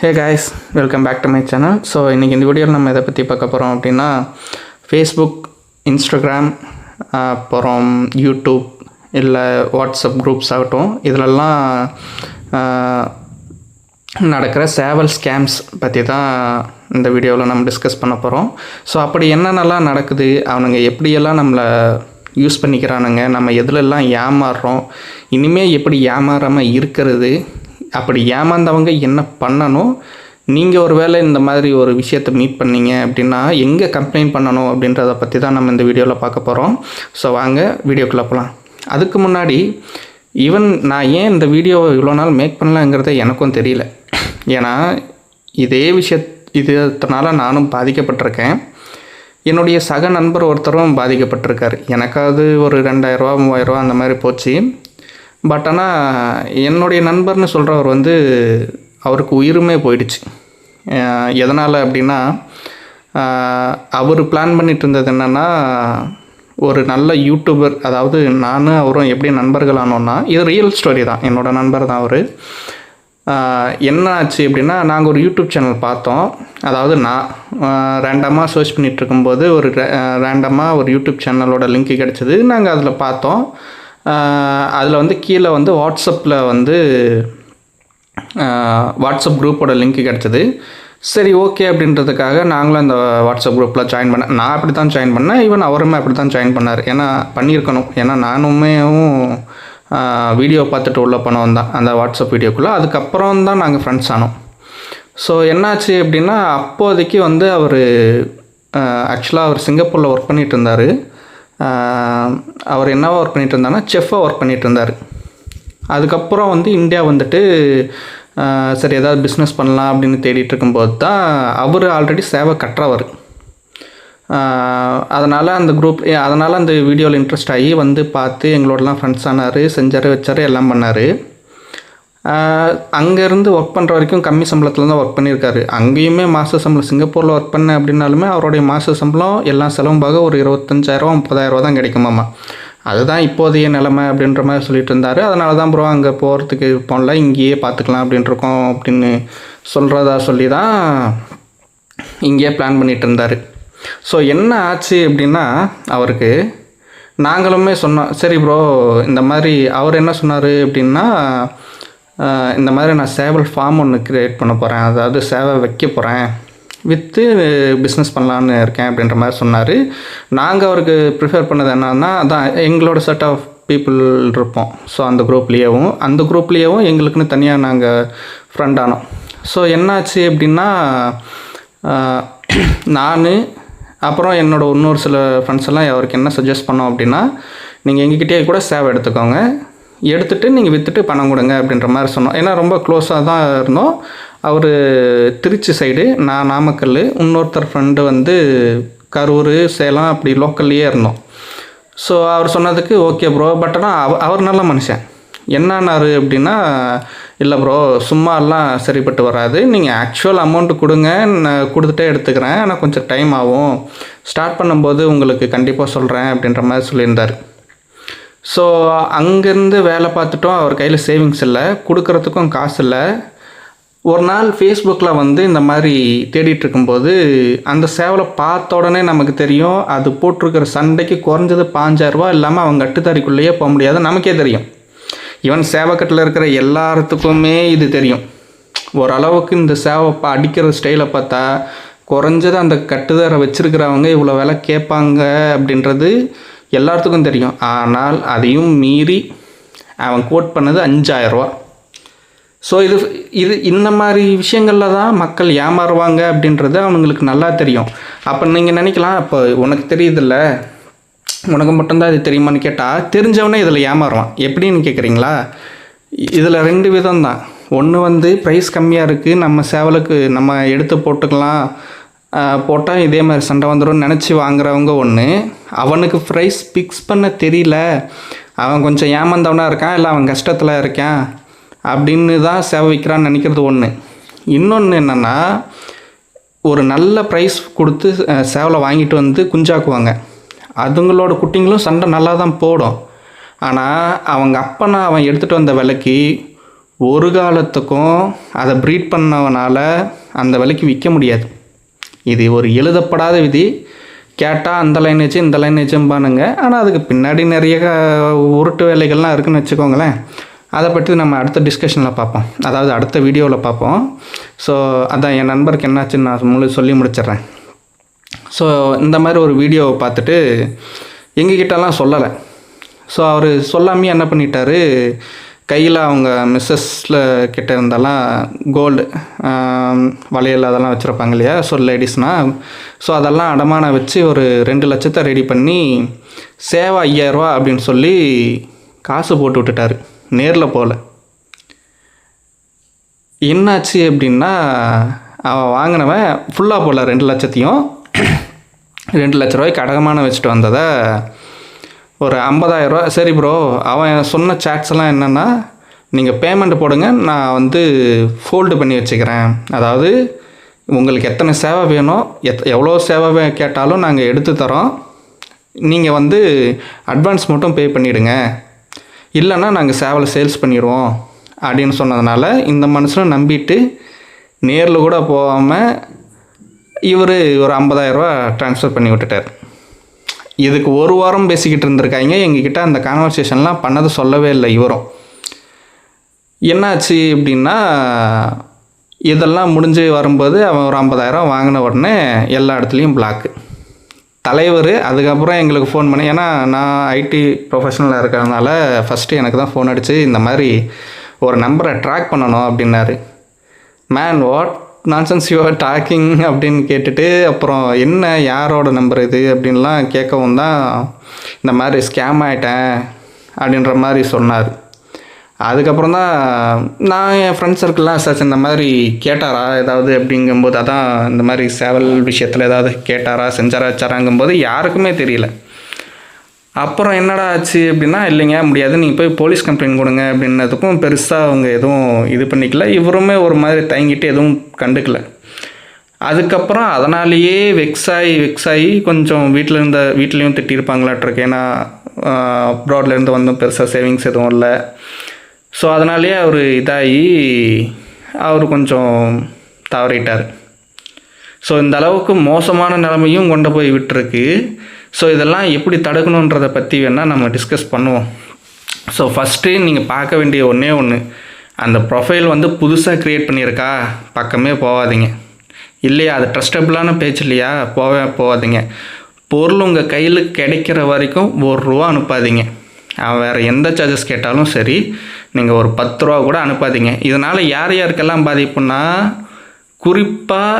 Hey guys welcome back to my channel so இன்றைக்கி இந்த வீடியோவில் நம்ம எதை பற்றி பார்க்க போகிறோம் அப்படின்னா ஃபேஸ்புக் இன்ஸ்டாகிராம் அப்புறம் யூடியூப் இல்லை வாட்ஸ்அப் குரூப்ஸ் ஆகட்டும். இதிலெல்லாம் நடக்கிற சேவல் ஸ்கேம்ஸ் பற்றி தான் இந்த வீடியோவில் நம்ம டிஸ்கஸ் பண்ண போகிறோம் ஸோ அப்படி என்னென்னலாம் நடக்குது? அவனுங்க எப்படியெல்லாம் நம்மளை யூஸ் பண்ணிக்கிறானுங்க? நம்ம எதுலெல்லாம் ஏமாறுறோம்? இனிமேல் எப்படி ஏமாறாமல் இருக்கிறது? அப்படி ஏமாந்தவங்க என்ன பண்ணணும்? நீங்கள் ஒரு வேளை இந்த மாதிரி ஒரு விஷயத்தை மீட் பண்ணீங்க அப்படின்னா எங்கே கம்ப்ளைண்ட் பண்ணணும் அப்படின்றத பற்றி தான் நம்ம இந்த வீடியோவில் பார்க்க போகிறோம் ஸோ வாங்க வீடியோக்குள்ளே போகலாம் அதுக்கு முன்னாடி ஈவன் நான் ஏன் இந்த வீடியோவை இவ்வளோ நாள் மேக் பண்ணலங்கிறத எனக்கும் தெரியல. ஏன்னா இதே விஷய இதனால நானும் பாதிக்கப்பட்டிருக்கேன். என்னுடைய சக நண்பர் ஒருத்தரும் பாதிக்கப்பட்டிருக்கார். எனக்காவது ஒரு ரெண்டாயிரரூவா மூவாயிரரூவா அந்த மாதிரி போச்சு. பட் ஆனால் என்னுடைய நண்பர்னு சொல்கிறவர் வந்து அவருக்கு உயிருமே போயிடுச்சு. எதனால் அப்படின்னா அவர் பிளான் பண்ணிட்டு இருந்தது என்னென்னா ஒரு நல்ல யூடியூபர் அதாவது நானும் அவரும் எப்படி நண்பர்கள் ஆனோன்னா இது ரியல் ஸ்டோரி தான். என்னோடய நண்பர் தான் அவர். என்ன ஆச்சு அப்படின்னா நாங்கள் ஒரு யூடியூப் சேனல் பார்த்தோம். அதாவது நான் ரேண்டமாக சர்ச் பண்ணிகிட்ருக்கும்போது ஒரு ரேண்டமாக ஒரு யூடியூப் சேனலோட லிங்க் கிடச்சிது. நாங்கள் அதில் பார்த்தோம். அதில் வந்து கீழே வந்து வாட்ஸ்அப்பில் வந்து வாட்ஸ்அப் குரூப்போட லிங்க் கிடச்சிது. சரி ஓகே அப்படின்றதுக்காக நாங்களும் அந்த வாட்ஸ்அப் குரூப்பில் ஜாயின் பண்ணேன் நான் அப்படி தான் ஜாயின் பண்ணேன். ஈவன் அவருமே அப்படி தான் ஜாயின் பண்ணார். ஏன்னா பண்ணியிருக்கணும். ஏன்னா நானுமே வீடியோ பார்த்துட்டு உள்ள பணம் தான். அந்த வாட்ஸ்அப் வீடியோக்குள்ளே. அதுக்கப்புறம் தான் நாங்கள் ஃப்ரெண்ட்ஸ் ஆனோம். ஸோ என்னாச்சு அப்படின்னா அப்போதைக்கு வந்து அவர் ஆக்சுவலாக அவர் சிங்கப்பூரில் ஒர்க் பண்ணிகிட்டு இருந்தார். அவர் என்னவாக ஒர்க் பண்ணிகிட்டு இருந்தாருன்னா செஃப்பாக ஒர்க் பண்ணிகிட்டு இருந்தார். அதுக்கப்புறம் வந்து இந்தியா வந்துட்டு சரி ஏதாவது பிஸ்னஸ் பண்ணலாம் அப்படின்னு தேடிட்டு இருக்கும்போது தான் அவர் ஆல்ரெடி சேவை கட்டுறவர் அதனால் அந்த குரூப் அதனால் அந்த வீடியோவில் இன்ட்ரெஸ்ட் ஆகி வந்து பார்த்து எங்களோடலாம் ஃப்ரெண்ட்ஸ் ஆனார் செஞ்சார் வச்சார் எல்லாம் பண்ணார். அங்கேருந்து ஒர்க் பண்ணுற வரைக்கும் கம்மி சம்பளத்தில் தான் ஒர்க் பண்ணியிருக்காரு. அங்கேயுமே மாத சம்பளம் சிங்கப்பூரில் ஒர்க் பண்ண அப்படின்னாலுமே அவருடைய மாத சம்பளம் எல்லாம் செலவும் போக ஒரு இருபத்தஞ்சாயிரம் முப்பதாயிரரூவா தான் கிடைக்குமாமா அதுதான் இப்போதைய நிலைமை அப்படின்ற மாதிரி சொல்லிட்டு இருந்தார். அதனால தான் ப்ரோ அங்கே போகிறதுக்கு போனல இங்கேயே பார்த்துக்கலாம் அப்படின்ட்டுருக்கோம் அப்படின்னு சொல்கிறதா சொல்லி தான் இங்கேயே பிளான் பண்ணிகிட்டு இருந்தார். ஸோ என்ன ஆச்சு அப்படின்னா அவருக்கு நாங்களுமே சொன்னோம் சரி ப்ரோ இந்த மாதிரி அவர் என்ன சொன்னார் அப்படின்னா இந்த மாதிரி நான் சேவல் ஃபார்ம் ஒன்று க்ரியேட் பண்ண போகிறேன் அதாவது சேவை வைக்க போகிறேன் விற்று பிஸ்னஸ் பண்ணலான்னு இருக்கேன் அப்படின்ற மாதிரி சொன்னார். நாங்கள் அவருக்கு ப்ரிஃபர் பண்ணது என்னன்னா அதான் எங்களோட செட் ஆஃப் பீப்புள் இருப்போம். ஸோ அந்த குரூப்லேயேவும் அந்த குரூப்லேயேவும் எங்களுக்குன்னு தனியாக நாங்கள் ஃப்ரெண்ட் ஆனோம். ஸோ என்னாச்சு அப்படின்னா நான் அப்புறம் என்னோட இன்னொரு சில ஃப்ரெண்ட்ஸ் எல்லாம் அவருக்கு என்ன சஜஸ்ட் பண்ணோம் அப்படின்னா நீங்கள் எங்ககிட்டயே கூட சேவை எடுத்துக்கோங்க. எடுத்துகிட்டு நீங்கள் விற்றுட்டு பணம் கொடுங்க அப்படின்ற மாதிரி சொன்னோம். ஏன்னா ரொம்ப க்ளோஸாக தான் இருந்தோம். அவர் திருச்சி சைடு நான் நாமக்கல் இன்னொருத்தர் ஃப்ரெண்டு வந்து கரூர் சேலம் அப்படி லோக்கல்லையே இருந்தோம். ஸோ அவர் சொன்னதுக்கு ஓகே ப்ரோ பட் ஆனால் அவ அவர் நல்ல மனுஷன். என்னன்னாரு அப்படின்னா இல்லை ப்ரோ சும்மாலாம் சரிப்பட்டு வராது. நீங்கள் ஆக்சுவல் அமௌண்ட்டு கொடுங்க. நான் கொடுத்துட்டே எடுத்துக்கிறேன். ஆனால் கொஞ்சம் டைம் ஆகும். ஸ்டார்ட் பண்ணும்போது உங்களுக்கு கண்டிப்பாக சொல்கிறேன் அப்படின்ற மாதிரி சொல்லியிருந்தார். ஸோ அங்கேருந்து வேலை பார்த்துட்டோம். அவர் கையில் சேவிங்ஸ் இல்லை. கொடுக்கறதுக்கும் காசு இல்லை. ஒரு நாள் ஃபேஸ்புக்கில் வந்து இந்த மாதிரி தேடிட்டு இருக்கும்போது அந்த சேவலை பார்த்த உடனே நமக்கு தெரியும் அது போட்டிருக்கிற சண்டைக்கு குறைஞ்சது பாஞ்சாயிரரூபா இல்லாமல் அவங்க கட்டுத்தறிக்குள்ளேயே போக முடியாது நமக்கே தெரியும். ஈவன் சேவக்கட்டில் இருக்கிற எல்லாத்துக்குமே இது தெரியும். ஓரளவுக்கு இந்த சேவை பா அடிக்கிற ஸ்டைலை பார்த்தா குறைஞ்சது அந்த கட்டுதாரை வச்சுருக்கிறவங்க இவ்வளோ விலை கேட்பாங்க அப்படின்றது எல்லாத்துக்கும் தெரியும். ஆனால் அதையும் மீறி அவன் கோட் பண்ணது அஞ்சாயிரரூவா ஸோ இது இது இந்த மாதிரி விஷயங்களில் தான் மக்கள் ஏமாறுவாங்க அப்படின்றது அவனுங்களுக்கு நல்லா தெரியும். அப்போ நீங்கள் நினைக்கலாம் அப்போ உனக்கு தெரியுதுல்ல. உனக்கு மட்டும்தான் இது தெரியுமான்னு கேட்டால் தெரிஞ்சவனே இதில் ஏமாறுவான். எப்படின்னு கேட்குறீங்களா இதில் ரெண்டு விதம் தான் ஒன்று வந்து ப்ரைஸ் கம்மியாக இருக்குது நம்ம சேவலுக்கு நம்ம எடுத்து போட்டுக்கலாம். போட்டால் இதே மாதிரி சண்டை வந்துடும் நினச்சி வாங்குறவங்க ஒன்று அவனுக்கு ப்ரைஸ் ஃபிக்ஸ் பண்ண தெரியல. அவன் கொஞ்சம் ஏமாந்தவனாக இருக்கான் இல்லை அவன் கஷ்டத்தில் இருக்கான் அப்படின்னு தான் சேவை விற்கிறான்னு நினைக்கிறது ஒன்று இன்னொன்று என்னென்னா ஒரு நல்ல ப்ரைஸ் கொடுத்து சேவலை வாங்கிட்டு வந்து குஞ்சாக்குவாங்க. அதுங்களோட குட்டிங்களும் சண்டை நல்லா தான் போடும். ஆனால் அவங்க அப்பனை அவன் எடுத்துகிட்டு வந்த விலைக்கு ஒரு காலத்துக்கும் அதை ப்ரீட் பண்ணவனால் அந்த விலைக்கு விற்க முடியாது. இது ஒரு எழுதப்படாத விதி. கேட்டால் அந்த லைன் வச்சு இந்த லைன் வச்சும்பானுங்க ஆனால் அதுக்கு பின்னாடி நிறைய உருட்டு வேலைகள்லாம் இருக்குன்னு வச்சுக்கோங்களேன். அதை பற்றி நம்ம அடுத்த டிஸ்கஷனில் பார்ப்போம். அதாவது அடுத்த வீடியோவில் பார்ப்போம். ஸோ அதான் என் நண்பருக்கு என்னாச்சுன்னு நான் முழு சொல்லி முடிச்சிடுறேன். ஸோ இந்த மாதிரி ஒரு வீடியோவை பார்த்துட்டு எங்ககிட்டலாம் சொல்லலை. ஸோ அவர் சொல்லாமே என்ன பண்ணிட்டாரு? கையில் அவங்க மிஸ்ஸஸில் கிட்ட இருந்தெல்லாம் கோல்டு வளையல் அதெல்லாம் வச்சுருப்பாங்க இல்லையா? ஸோ லேடிஸ்னால் ஸோ அதெல்லாம் அடமானம் வச்சு ஒரு ரெண்டு லட்சத்தை ரெடி பண்ணி சேவா ஐயாயிரரூவா அப்படின்னு சொல்லி காசு போட்டு விட்டுட்டாரு. நேரில் போகல என்னாச்சு அப்படின்னா அவன் வாங்கினவன் ஃபுல்லாக போடல ரெண்டு லட்சத்தையும். ரெண்டு லட்ச ரூபாய்க்கு அடகமான வச்சுட்டு வந்ததை ஒரு 50000 ரூபா. சரி ப்ரோ அவன் சொன்ன சாட்ஸ்லாம் எல்லாம் என்னென்னா நீங்கள் பேமெண்ட் போடுங்க நான் வந்து ஃபோல்டு பண்ணி வச்சுக்கிறேன். அதாவது உங்களுக்கு எத்தனை சேவை வேணும் எத் எவ்வளோ சேவை வே- கேட்டாலும் நாங்கள் எடுத்து தரோம். நீங்கள் வந்து அட்வான்ஸ் மட்டும் பே பண்ணிவிடுங்க இல்லைன்னா நாங்கள் சேவலை சேல்ஸ் பண்ணிடுவோம் அப்படின்னு சொன்னதுனால இந்த மனுஷனை நம்பிட்டு நேரில் கூட போகாமல் இவர் ஒரு 50000 ரூபா ட்ரான்ஸ்ஃபர் பண்ணி விட்டுட்டார். இதுக்கு ஒரு வாரம் பேசிக்கிட்டு இருந்திருக்காங்க. எங்ககிட்ட அந்த கான்வர்சேஷன்லாம் பண்ணது சொல்லவே இல்லை இவரும். என்னாச்சு அப்படின்னா இதெல்லாம் முடிஞ்சு வரும்போது அவன் ஒரு 50000 வாங்கின உடனே எல்லா இடத்துலையும் பிளாக்கு தலைவர் அதுக்கப்புறம் எங்களுக்கு ஃபோன் பண்ணி ஏன்னா நான் ஐடி ப்ரொஃபஷனலாக இருக்கிறதுனால ஃபஸ்ட்டு எனக்கு தான் ஃபோன் அடித்து இந்த மாதிரி ஒரு நம்பரை ட்ராக் பண்ணணும் அப்படின்னாரு. Man what nonsense you're talking அப்படின்னு கேட்டுட்டு அப்புறம் என்ன யாரோட நம்பர் இது அப்படின்லாம் கேட்கவும் தான் இந்த மாதிரி ஸ்கேம் ஆகிட்டேன் அப்படின்ற மாதிரி சொன்னார். அதுக்கப்புறம் தான் நான் என் ஃப்ரெண்ட்ஸ் சர்க்கிள்லாம் சார் இந்த மாதிரி கேட்டாரா ஏதாவது அப்படிங்கும்போது அதான் இந்த மாதிரி சேவல் விஷயத்தில் ஏதாவது கேட்டாரா செஞ்சாரா வச்சாராங்கும்போது யாருக்குமே தெரியல. அப்புறம் என்னடா ஆச்சு அப்படின்னா இல்லைங்க முடியாது. நீங்கள் போய் போலீஸ் கம்ப்ளைண்ட் கொடுங்க அப்படின்னதுக்கும் பெருசாக அவங்க எதுவும் இது பண்ணிக்கல. இவருமே ஒரு மாதிரி தயங்கிட்டு எதுவும் கண்டுக்கல. அதுக்கப்புறம் அதனாலேயே வெக்ஸாகி வெக்ஸாகி கொஞ்சம் வீட்டில் இருந்த வீட்லேயும் திட்டிருப்பாங்களாட்டிருக்கு ஏன்னா அப்ராட்லேருந்து வந்தும் பெருசாக சேவிங்ஸ் எதுவும் இல்லை. ஸோ அதனாலேயே அவர் இதாகி அவர் கொஞ்சம் தவறிட்டார். ஸோ இந்த அளவுக்கு மோசமான நிலைமையும் கொண்டு போய் விட்டுருக்கு. ஸோ இதெல்லாம் எப்படி தடுக்கணுன்றதை பற்றி வேணால் நம்ம டிஸ்கஸ் பண்ணுவோம். ஸோ ஃபஸ்ட்டு நீங்கள் பார்க்க வேண்டிய ஒன்றே ஒன்று அந்த ப்ரொஃபைல் வந்து புதுசாக க்ரியேட் பண்ணியிருக்கா? பக்கமே போகாதீங்க. இல்லையா? அது ட்ரஸ்டபுளான பேச்சு இல்லையா? போவே போகாதீங்க. பொருள் உங்கள் கையில் கிடைக்கிற வரைக்கும் ஒரு ரூபா அனுப்பாதீங்க. அவன் வேறு எந்த சார்ஜஸ் கேட்டாலும் சரி நீங்கள் ஒரு பத்து ரூபா கூட அனுப்பாதீங்க. இதனால் யார் யாருக்கெல்லாம் பாதிப்புன்னா குறிப்பாக